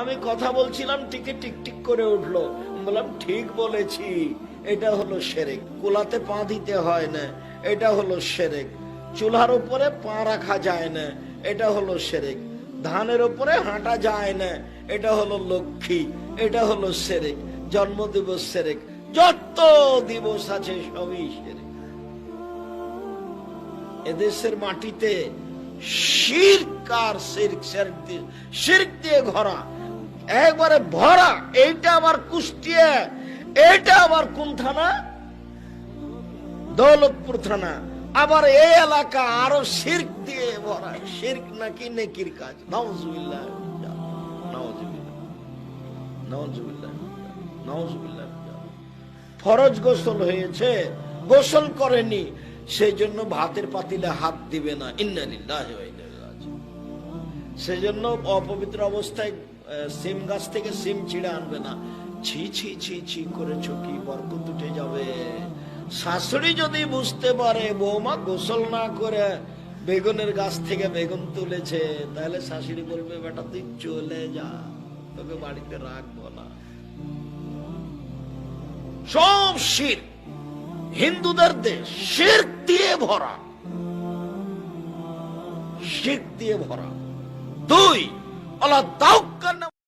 আমি কথা বলছিলাম টিকে টিক টিক করে উঠল। বললাম, ঠিক বলেছি, এটা হলো সেরেক। কোলাতে পা দিতে হয় না, এটা হলো সেরেক। চুলার উপরে পা রাখা যায় না, এটা হলো সেরেক। ধানের উপরে হাঁটা যায় না, এটা হলো লক্ষ্মী, এটা হলো সেরেক। জন্ম দিবস সেরেক, যত দিবস আছে সবই সেরেক। এদেশের মাটিতে শিরক আর শিরক শিরক দিয়ে ঘরা। একবারে ভরা, এইটা আবার কুষ্টিয়া, এইটা আবার কোন থানা দৌলতপুর থানা। আবার এই এলাকা আরও শিরক দিয়ে ভরা, শিরক নাকি নেকির কাজ। নাউজুবিল্লাহ ফরজ গোসল হয়েছে, গোসল করেনি, সেই জন্য ভাতের পাতিলে হাত দিবে না। ইন্নালিল্লাহি সেজন্য অপবিত্র অবস্থায় সিম গাছ থেকে সিম ছিঁড়ে আনবে না। ছি ছি ছি ছি করেছ কি বরকত উঠে যাবে। শাশুড়ি যদি বুঝতে পারে, বৌমা গোসল না করে বেগুনের গাছ থেকে বেগুন তুলেছে, তাহলে শাশুড়ি বলবে, বেটা, তুই চলে যা, তোকে বাড়িতে রাখব না। সব শির, হিন্দুদের দেশ, শির দিয়ে ভরা। শির দিয়ে ভরা। দুই আল্লাহ দাউকার